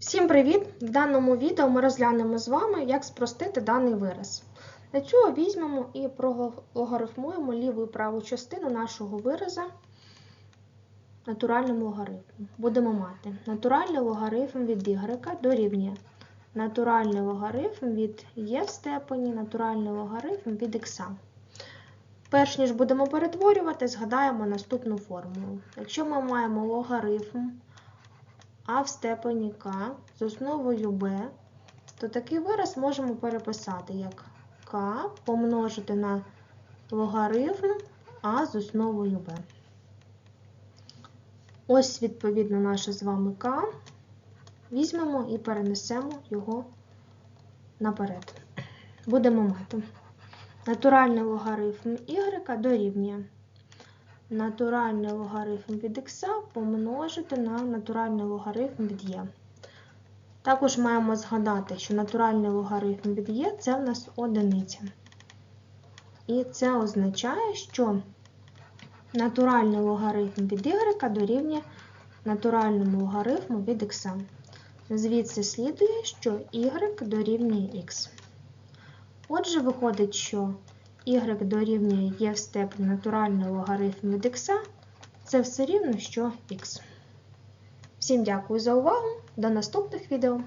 Всім привіт! В даному відео ми розглянемо з вами, як спростити даний вираз. Для цього візьмемо і прологарифмуємо ліву і праву частину нашого вираза натуральним логарифмом. Будемо мати натуральний логарифм від y дорівнює натуральний логарифм від e в степені, натуральний логарифм від x. Перш ніж будемо перетворювати, згадаємо наступну формулу. Якщо ми маємо логарифм а в степені k з основою b, то такий вираз можемо переписати як k помножити на логарифм а з основою b. Ось, відповідно, наше з вами k. Візьмемо і перенесемо його наперед. Будемо мати натуральний логарифм y дорівнює натуральний логарифм від х помножити на натуральний логарифм від e. Також маємо згадати, що натуральний логарифм від e це в нас одиниця. І це означає, що натуральний логарифм від y дорівнює натуральному логарифму від х. Звідси слідує, що y дорівнює x. Отже, виходить, що y дорівнює є в степені натурального логарифму від x, це все рівно, що x. Всім дякую за увагу. До наступних відео!